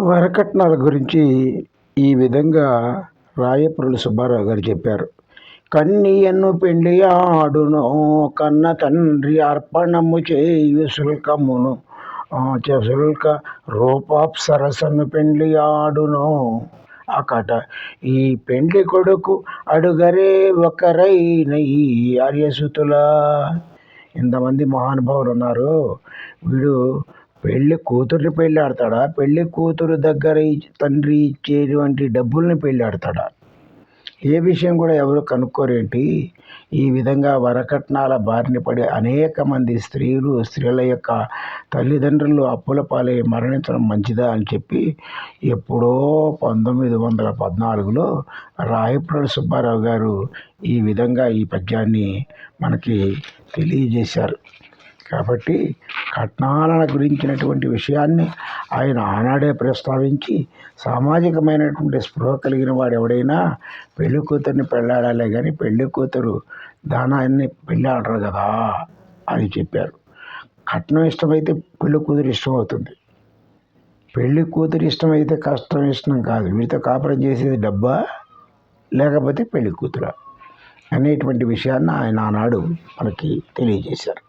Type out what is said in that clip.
వరకట్నాల గురించి ఈ విధంగా రాయప్రులు సుబ్బారావు గారు చెప్పారు. కన్నియన్ను పెళ్ళి ఆడును కన్న తండ్రి అర్పణము చేయు శుల్కమును చ- శుల్క రూపాప్సరసను పెండ్లి ఆడును అకట ఈ పెండ్లి కొడుకు అడుగరే ఒకరైన ఈ ఆర్యసుతుల. ఇంతమంది మహానుభావులు ఉన్నారు. వీడు పెళ్ళి కూతుర్ని పెళ్ళి ఆడతాడా కూతురు దగ్గర తండ్రి ఇచ్చేటువంటి డబ్బుల్ని పెళ్ళి ఆడతాడా ఏ విషయం కూడా ఎవరు కనుక్కోరేంటి? ఈ విధంగా వరకట్నాల బారిన పడి అనేక మంది స్త్రీలు స్త్రీల యొక్క తల్లిదండ్రులు అప్పుల పాలై మరణించడం మంచిదా అని చెప్పి ఎప్పుడో పంతొమ్మిది వందల పద్నాలుగులో రాయప్రుల సుబ్బారావు గారు ఈ విధంగా ఈ పద్యాన్ని మనకి తెలియజేశారు. కాబట్టి కట్నాల గురించినటువంటి విషయాన్ని ఆయన ఆనాడే ప్రస్తావించి సామాజికమైనటువంటి స్పృహ కలిగిన వాడు ఎవడైనా పెళ్ళి కూతుర్ని పెళ్ళాడాలే కానీ పెళ్ళి కూతురు దానాన్ని పెళ్ళాడరు కదా అని చెప్పారు. కట్నం ఇష్టమైతే పెళ్ళి కూతురు ఇష్టం అవుతుంది పెళ్ళి కూతురు ఇష్టమైతే కష్టం ఇష్టం కాదు. వీటితో కాపురం చేసేది డబ్బా లేకపోతే పెళ్ళి కూతురా అనేటువంటి విషయాన్ని ఆయన ఆనాడు మనకి తెలియజేశారు.